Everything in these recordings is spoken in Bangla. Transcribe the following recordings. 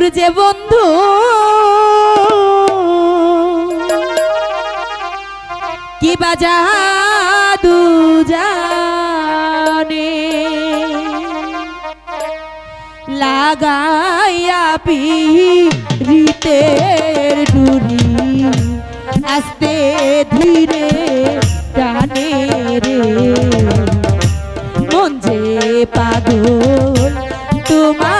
বন্ধুর যে বন্ধু। কি বাজা দুজানে লাগাইয়া পিরিতের ডুরি আস্তে ধীরে টানে রে। মন যে পাগল তোমার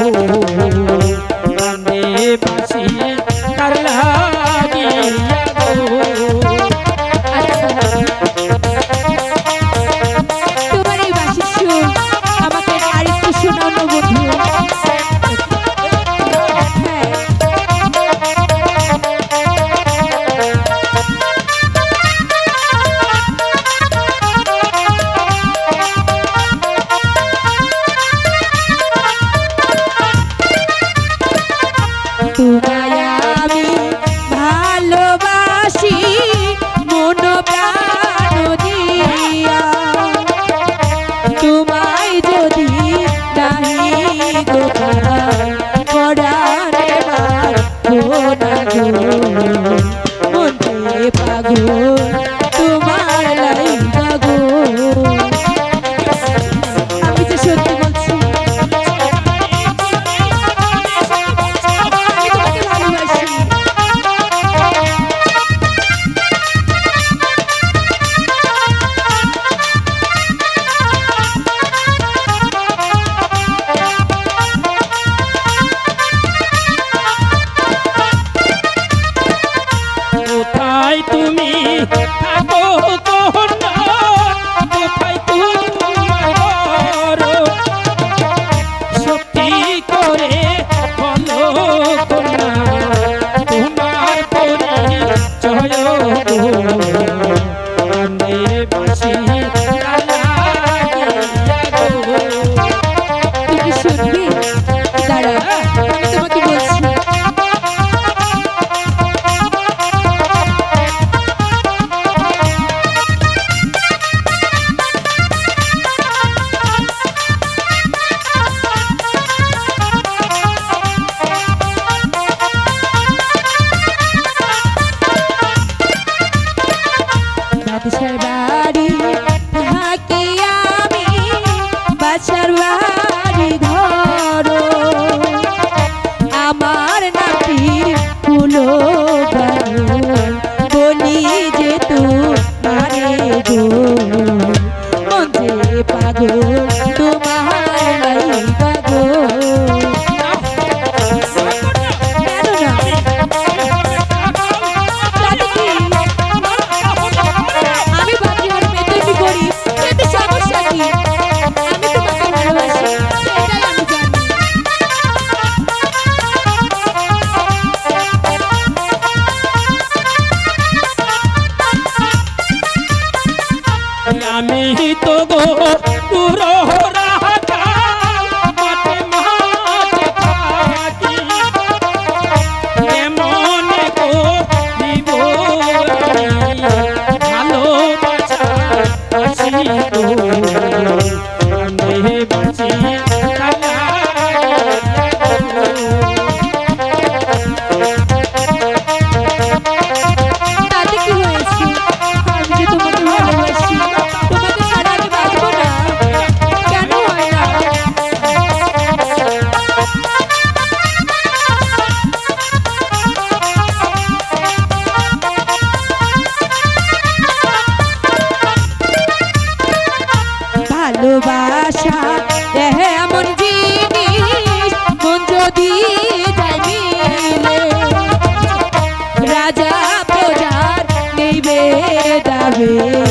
हो Happy Saturday. baby. ভালোবাসা। দেহে এমন জিনিস মন যদি রাজা প্রজার নেই বেদাবে